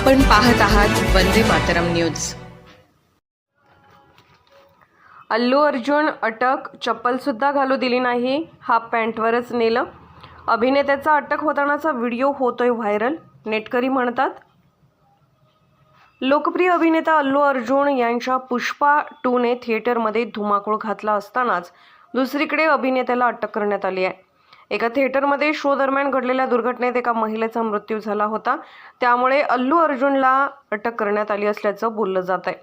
आपण पाहत आहात वंदे मातरम न्यूज. अल्लू अर्जुन अटक चप्पलसुद्धा घालू दिली नाही हाफ पॅन्टवरच नेलं. अभिनेत्याचा अटक होतानाचा व्हिडिओ होतोय व्हायरल नेटकरी म्हणतात. लोकप्रिय अभिनेता अल्लू अर्जुन यांच्या पुष्पा टूने थिएटरमध्ये धुमाकूळ घातला असतानाच दुसरीकडे अभिनेत्याला अटक करण्यात आली आहे. एका थिएटरमध्ये शो दरम्यान घडलेल्या दुर्घटनेत एका महिलेचा मृत्यू झाला होता. त्यामुळे अल्लू अर्जुनला अटक करण्यात आली असल्याचं बोललं जात आहे.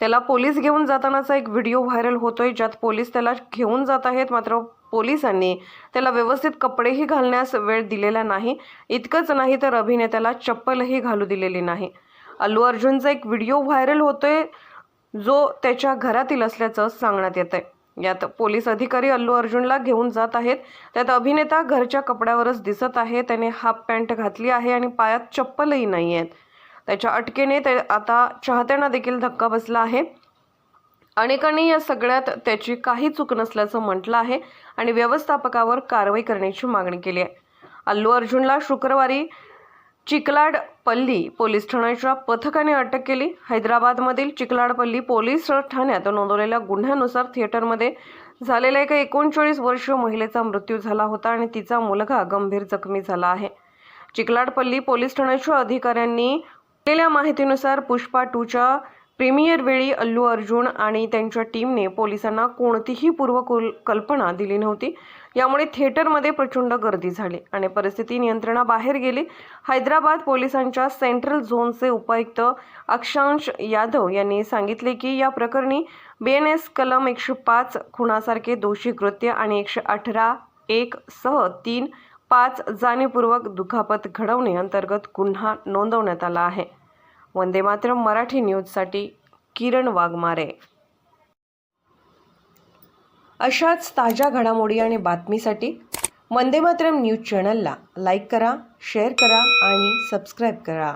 त्याला पोलीस घेऊन जातानाचा एक व्हिडिओ व्हायरल होतोय ज्यात पोलीस त्याला घेऊन जात आहेत मात्र पोलिसांनी त्याला व्यवस्थित कपडेही घालण्यास वेळ दिलेला नाही. इतकंच नाही तर अभिनेत्याला चप्पलही घालू दिलेली नाही. अल्लू अर्जुनचा एक व्हिडिओ व्हायरल होतोय जो त्याच्या घरातील असल्याचं सांगण्यात येत आहे यात पोलीस अधिकारी अल्लू अर्जुनला घेऊन जात आहेत. त्यात अभिनेता घरच्या कपड्यावरच दिसत आहे. त्याने हाफ पॅन्ट घातली आहे आणि पायात चप्पलही नाही आहेत. त्याच्या अटकेने ते आता चाहत्यांना देखील धक्का बसला आहे. अनेकांनी या सगळ्यात त्याची काही चूक नसल्याचं म्हटलं आहे आणि व्यवस्थापकावर कारवाई करण्याची मागणी केली आहे. अल्लू अर्जुनला शुक्रवारी चिकलाड पल्ली पोलीस ठाण्याच्या पथकाने अटक केली. हैदराबादमधील चिकलाडपल्ली पोलीस ठाण्यात नोंदवलेल्या गुन्ह्यानुसार थिएटरमध्ये झालेल्या एका एकोणचाळीस वर्षीय महिलेचा मृत्यू झाला होता आणि तिचा मुलगा गंभीर जखमी झाला आहे. चिकलाडपल्ली पोलीस ठाण्याच्या अधिकाऱ्यांनी दिलेल्या माहितीनुसार पुष्पा टूच्या प्रीमियर वेळी अल्लू अर्जुन आणि त्यांच्या टीमने पोलिसांना कोणतीही पूर्वकुल कल्पना दिली नव्हती. यामुळे थिएटरमध्ये प्रचंड गर्दी झाली आणि परिस्थिती नियंत्रणाबाहेर गेली. हैदराबाद पोलिसांच्या सेंट्रल झोनचे उपायुक्त अक्षांश यादव यांनी सांगितले की या प्रकरणी बी एन एस कलम एकशे पाच खुणासारखे दोषी कृत्य आणि एकशे अठरा एक सह तीन पाच जाणीवपूर्वक दुखापत घडवणे अंतर्गत गुन्हा नोंदवण्यात आला आहे. वंदे मातरम मराठी न्यूजसाठी किरण वाघमारे. अशाच ताज्या घडामोडी आणि बातमीसाठी वंदे मातरम न्यूज चॅनलला लाईक करा शेअर करा आणि सबस्क्राईब करा.